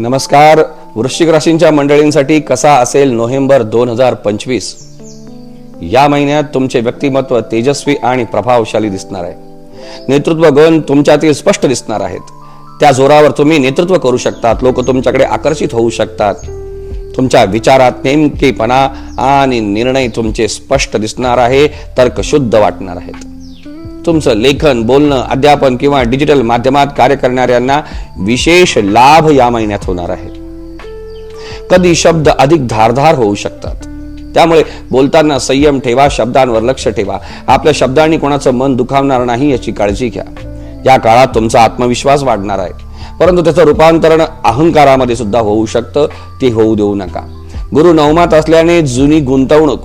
नमस्कार. वृश्चिक राशींच्या मंडळींसाठी कसा असेल नोव्हेंबर दोन हजार पंचवीस? या महिन्यात तुमचे व्यक्तिमत्व तेजस्वी आणि प्रभावशाली दिसणार आहे. नेतृत्व गुण तुमच्यातील स्पष्ट दिसणार आहेत. त्या जोरावर तुम्ही नेतृत्व करू शकतात. लोक तुमच्याकडे आकर्षित होऊ शकतात. तुमच्या विचारात नेमकेपणा आणि निर्णय तुमचे स्पष्ट दिसणार आहे तर्कशुद्ध वाटणार आहेत. तुमचं लेखन बोलणं अध्यापन किंवा डिजिटल माध्यमात कार्य करणाऱ्यांना विशेष लाभ या महिन्यात होणार आहे कधी शब्द अधिक धारधार होऊ शकतात. त्यामुळे बोलताना संयम ठेवा शब्दांवर लक्ष ठेवा. आपल्या शब्दांनी कोणाचं मन दुखावणार नाही याची काळजी घ्या. या काळात तुमचा आत्मविश्वास वाढणार आहे. परंतु त्याचं रूपांतरण अहंकारामध्ये सुद्धा होऊ शकतं. ते होऊ देऊ नका. गुरु नवमात असल्याने जुनी गुंतवणूक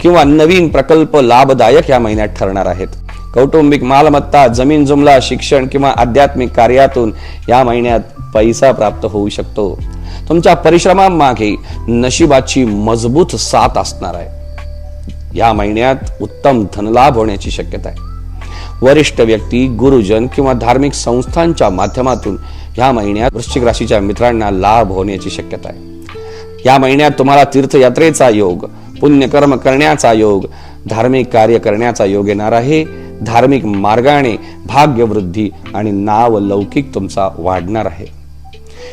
किंवा नवीन प्रकल्प लाभदायक या महिन्यात ठरणार आहेत. कौटुंबिक मालमत्ता जमीन जुमला शिक्षण किंवा आध्यात्मिक कार्यातून या महिन्यात पैसा प्राप्त होऊ शकतो. तुमच्या परिश्रमामागे नशिबाची मजबूत साथ असणार आहे. या महिन्यात उत्तम धनलाभ होण्याची शक्यता आहे. वरिष्ठ व्यक्ती गुरुजन किंवा धार्मिक संस्थांच्या माध्यमातून या महिन्यात वृश्चिक राशीच्या मित्रांना लाभ होण्याची शक्यता आहे. या महिन्यात तुम्हाला तीर्थयात्रेचा योग पुण्यकर्म करण्याचा योग धार्मिक कार्य करण्याचा योग येणार आहे. धार्मिक मार्गाने भाग्यवृद्धी आणि नाव लौकिक तुमचा वाढणार आहे.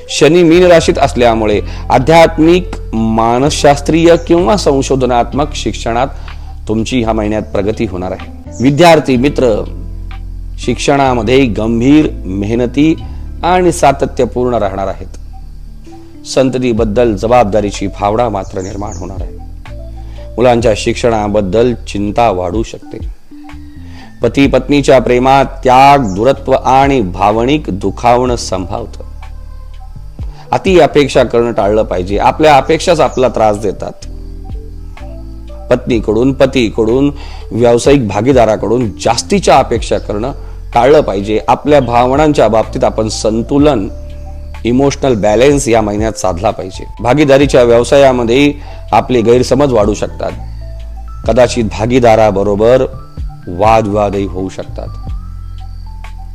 शनी मीन राशीत असल्यामुळे आध्यात्मिक मानसशास्त्रीय किंवा संशोधनात्मक शिक्षणात तुमची ह्या महिन्यात प्रगती होणार आहे. विद्यार्थी मित्र शिक्षणामध्ये गंभीर मेहनती आणि सातत्यपूर्ण राहणार आहेत. संततीबद्दल जबाबदारीची भावना मात्र निर्माण होणार आहे. मुलांच्या शिक्षणाबद्दल चिंता वाढू शकते. पती पत्नीच्या प्रेमात त्याग दुरत्व आणि भावनिक दुखावणं संभावतं. अति अपेक्षा करणं टाळलं पाहिजे. आपल्या अपेक्षाच आपला त्रास देतात. पत्नीकडून पतीकडून व्यावसायिक भागीदाराकडून जास्तीच्या अपेक्षा करणं टाळलं पाहिजे. आपल्या भावनांच्या बाबतीत आपण संतुलन इमोशनल बॅलेन्स या महिन्यात साधला पाहिजे. भागीदारीच्या व्यवसायामध्ये आपले गैरसमज वाढू शकतात. कदाचित भागीदाराबरोबर वादविवादही होऊ शकतात.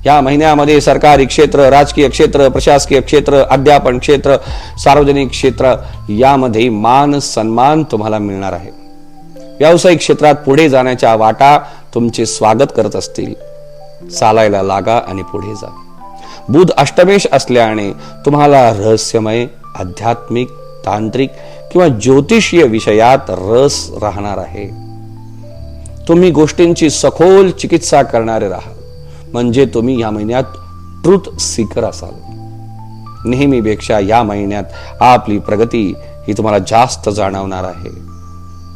या महिन्यामध्ये सरकारी क्षेत्र राजकीय क्षेत्र प्रशासकीय क्षेत्र अध्यापन क्षेत्र सार्वजनिक क्षेत्र यामध्ये मान सन्मान तुम्हाला मिळणार आहे. व्यावसायिक क्षेत्रात पुढे जाण्याच्या वाटा तुमचे स्वागत करत असतील. चालायला लागा आणि पुढे जा. बुध अष्टमेश असल्याने तुम्हाला रहस्यमय आध्यात्मिक तांत्रिक किंवा ज्योतिषीय विषयात रस राहणार आहे. तुम्ही गोष्टींची सखोल चिकित्सा करणारे राहाल म्हणजे तुम्ही या महिन्यात ट्रुथ सीकर असाल. नेहमीपेक्षा या महिन्यात आपली प्रगती ही तुम्हाला जास्त जाणवणार आहे.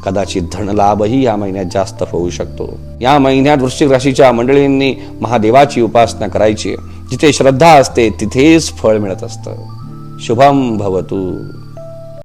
कदाचित धनलाभही या महिन्यात जास्त होऊ शकतो. या महिन्यात वृश्चिक राशीच्या मंडळींनी महादेवाची उपासना करायची. जिथे श्रद्धा असते तिथेच फळ मिळत असतं. शुभम भवतु.